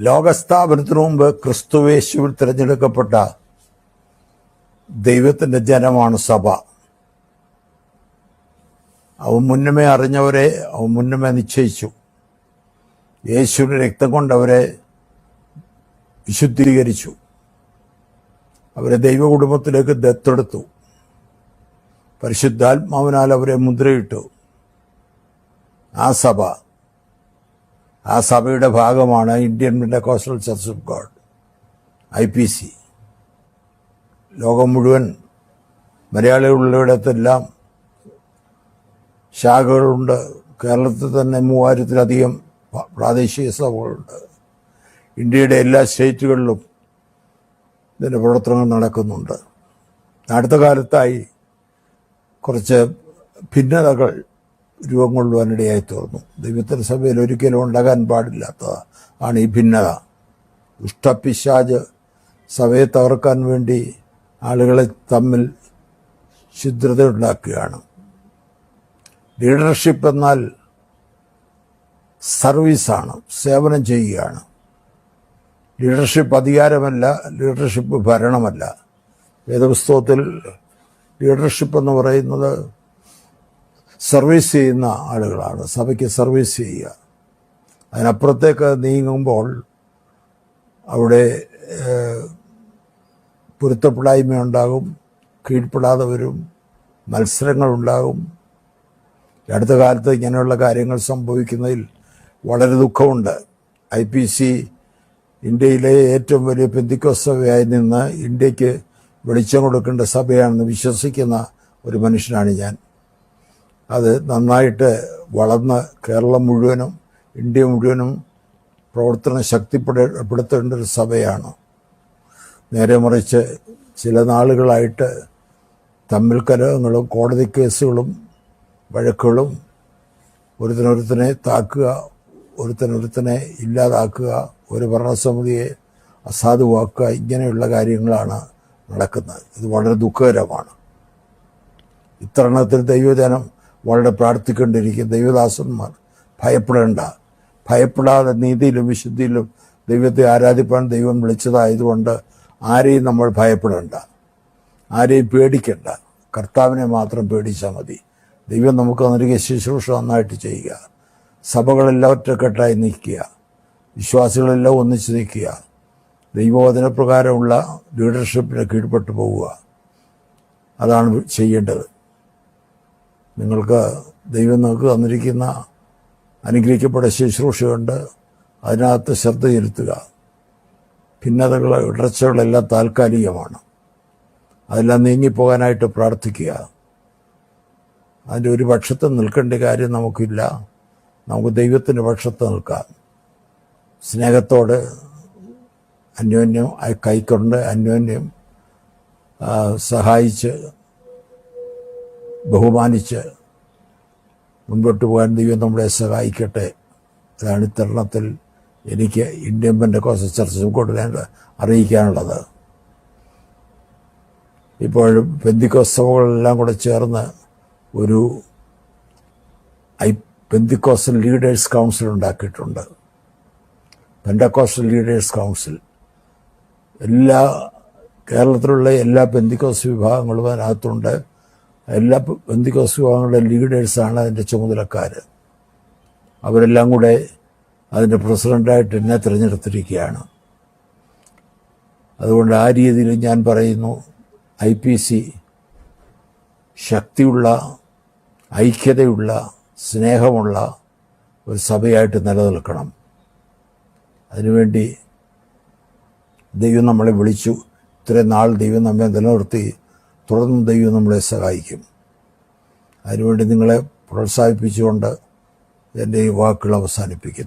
ലോകസ്ഥാപനത്തിനു മുമ്പ് ക്രിസ്തുവേശുവിൽ തിരഞ്ഞെടുക്കപ്പെട്ട ദൈവത്തിന്റെ ജനമാണ് സഭ. അവ മുന്നമേ അറിഞ്ഞവരെ അവ മുന്നമേ നിശ്ചയിച്ചു. യേശുവിന്റെ രക്തം കൊണ്ട് അവരെ വിശുദ്ധീകരിച്ചു. അവരെ ദൈവ കുടുംബത്തിലേക്ക് ദത്തെടുത്തു. പരിശുദ്ധാത്മാവിനാൽ അവരെ മുദ്രയിട്ടു. ആ സഭ ആ സഭയുടെ ഭാഗമാണ് Indian Pentecostal Church of God I P C ലോകം മുഴുവൻ മലയാളികളുള്ളിടത്തെല്ലാം ശാഖകളുണ്ട്. കേരളത്തിൽ തന്നെ മൂവായിരത്തിലധികം പ്രാദേശിക സഭകളുണ്ട്. ഇന്ത്യയുടെ എല്ലാ സ്റ്റേറ്റുകളിലും ഇതിന്റെ പ്രവർത്തനങ്ങൾ നടക്കുന്നുണ്ട്. അടുത്ത കാലത്തായി കുറച്ച് ഭിന്നതകൾ രൂപം കൊള്ളുവാനിടയായി തീർന്നു ദൈവത്തിന്റെ സഭയിൽ ഒരിക്കലും ഉണ്ടാകാൻ പാടില്ലാത്ത ആണ് ഈ ഭിന്നത. ദുഷ്ടപിശാജ് സഭയെ തകർക്കാൻ വേണ്ടി ആളുകളെ തമ്മിൽ ഛിദ്രത ഉണ്ടാക്കുകയാണ് ലീഡർഷിപ്പ് എന്നാൽ സർവീസാണ് സേവനം ചെയ്യുകയാണ്. ലീഡർഷിപ്പ് അധികാരമല്ല ലീഡർഷിപ്പ് ഭരണമല്ല. വേദപുസ്തകത്തിൽ ലീഡർഷിപ്പ് എന്ന് പറയുന്നത് സർവീസ് ചെയ്യുന്ന ആളുകളാണ്. സഭയ്ക്ക് സർവീസ് ചെയ്യുക. അതിനപ്പുറത്തേക്ക് നീങ്ങുമ്പോൾ അവിടെ പൊരുത്തപ്പെടായ്മ ഉണ്ടാകും കീഴ്പ്പെടാതെ വരും മത്സരങ്ങളുണ്ടാകും. അടുത്ത കാലത്ത് ഇങ്ങനെയുള്ള കാര്യങ്ങൾ സംഭവിക്കുന്നതിൽ വളരെ ദുഃഖമുണ്ട്. ഐ പി സി ഇന്ത്യയിലെ ഏറ്റവും വലിയ പെന്തിക്കോസ് സഭയായി നിന്ന് ഇന്ത്യയ്ക്ക് വെളിച്ചം കൊടുക്കേണ്ട സഭയാണെന്ന് വിശ്വസിക്കുന്ന ഒരു മനുഷ്യനാണ് ഞാൻ. അത് നന്നായിട്ട് വളർന്ന് കേരളം മുഴുവനും ഇന്ത്യ മുഴുവനും പ്രവർത്തനം ശക്തിപ്പെടുത്തേണ്ട ഒരു സഭയാണ്. നേരെ മറിച്ച് ചില നാളുകളായിട്ട് തമ്മിൽ കലഹങ്ങളും കോടതി കേസുകളും വഴക്കുകളും ഒരുത്തനൊരുത്തനെ താക്കുക ഒരുത്തനൊരുത്തനെ ഇല്ലാതാക്കുക ഒരു ഭരണസമിതിയെ അസാധുവാക്കുക ഇങ്ങനെയുള്ള കാര്യങ്ങളാണ് നടക്കുന്നത്. ഇത് വളരെ ദുഃഖകരമാണ്. ഇത്തരണത്തിൽ ദൈവജനം വളരെ പ്രാർത്ഥിക്കേണ്ടിയിരിക്കും ദൈവദാസന്മാർ. ഭയപ്പെടേണ്ട. ഭയപ്പെടാതെ നീതിയിലും വിശുദ്ധിയിലും ദൈവത്തെ ആരാധിപ്പാൻ ദൈവം വിളിച്ചതായതുകൊണ്ട് ആരെയും നമ്മൾ ഭയപ്പെടേണ്ട. ആരെയും പേടിക്കണ്ട. കർത്താവിനെ മാത്രം പേടിച്ചാൽ മതി. ദൈവം നമുക്ക് നൽകിയ ശുശ്രൂഷ നന്നായിട്ട് ചെയ്യുക. സഭകളെല്ലാം ഒറ്റക്കെട്ടായി നിൽക്കുക. വിശ്വാസികളെല്ലാം ഒന്നിച്ച് നിൽക്കുക. ദൈവവചനപ്രകാരമുള്ള ലീഡർഷിപ്പിനെ കീഴ്പ്പെട്ടു പോവുക. അതാണ് ചെയ്യേണ്ടത്. നിങ്ങൾക്ക് ദൈവം നമുക്ക് തന്നിരിക്കുന്ന അനുഗ്രഹിക്കപ്പെട്ട ശുശ്രൂഷയുണ്ട്. അതിനകത്ത് ശ്രദ്ധ ചെലുത്തുക. ഭിന്നതകൾ ഇടർച്ചകളെല്ലാം താൽക്കാലികമാണ്. അതെല്ലാം നീങ്ങിപ്പോകാനായിട്ട് പ്രാർത്ഥിക്കുക. അതിന്റെ ഒരു പക്ഷത്ത് നിൽക്കേണ്ട കാര്യം നമുക്കില്ല. നമുക്ക് ദൈവത്തിന്റെ പക്ഷത്ത് നിൽക്കാം. സ്നേഹത്തോട് അന്യോന്യം കൈക്കൊണ്ട് അന്യോന്യം സഹായിച്ച് ബഹുമാനിച്ച് മുൻപോട്ട് പോകാൻ ദൈവം നമ്മളെ സഹായിക്കട്ടെ. അതാണ് ഇത്തരണത്തിൽ എനിക്ക് ഇന്ത്യൻ പെൻഡക്കോസ് ചർച്ച കൊടുക്കാൻ അറിയിക്കാനുള്ളത്. ഇപ്പോഴും പെന്തിക്കോസ് സഭകളെല്ലാം കൂടെ ചേർന്ന് ഒരു ഐ പെന്തിക്കോസ്റ്റൽ ലീഡേഴ്സ് കൗൺസിൽ ഉണ്ടാക്കിയിട്ടുണ്ട്. Pentecostal leaders council. എല്ലാ കേരളത്തിലുള്ള എല്ലാ പെന്തിക്കോസ് വിഭാഗങ്ങളും അതിനകത്തുണ്ട്. എല്ലാ പെന്തിക്കോസ് വിഭാഗങ്ങളുടെ ലീഡേഴ്സാണ് അതിന്റെ ചുമതലക്കാർ. അവരെല്ലാം കൂടെ അതിന്റെ പ്രസിഡന്റായിട്ട് എന്നെ തിരഞ്ഞെടുത്തിരിക്കുകയാണ്. അതുകൊണ്ട് ആ രീതിയിൽ ഞാൻ പറയുന്നു ഐ പി സി ശക്തിയുള്ള ഐക്യതയുള്ള സ്നേഹമുള്ള ഒരു സഭയായിട്ട് നിലനിൽക്കണം. അതിനുവേണ്ടി ദൈവം നമ്മളെ വിളിച്ചു. ഇത്രയും നാൾ ദൈവം നമ്മെ നിലനിർത്തി. തുടർന്നും ദൈവം നമ്മളെ സഹായിക്കും. അതിനുവേണ്ടി നിങ്ങളെ പ്രോത്സാഹിപ്പിച്ചുകൊണ്ട് എന്റെ ഈ വാക്കുകൾ അവസാനിപ്പിക്കുന്നു.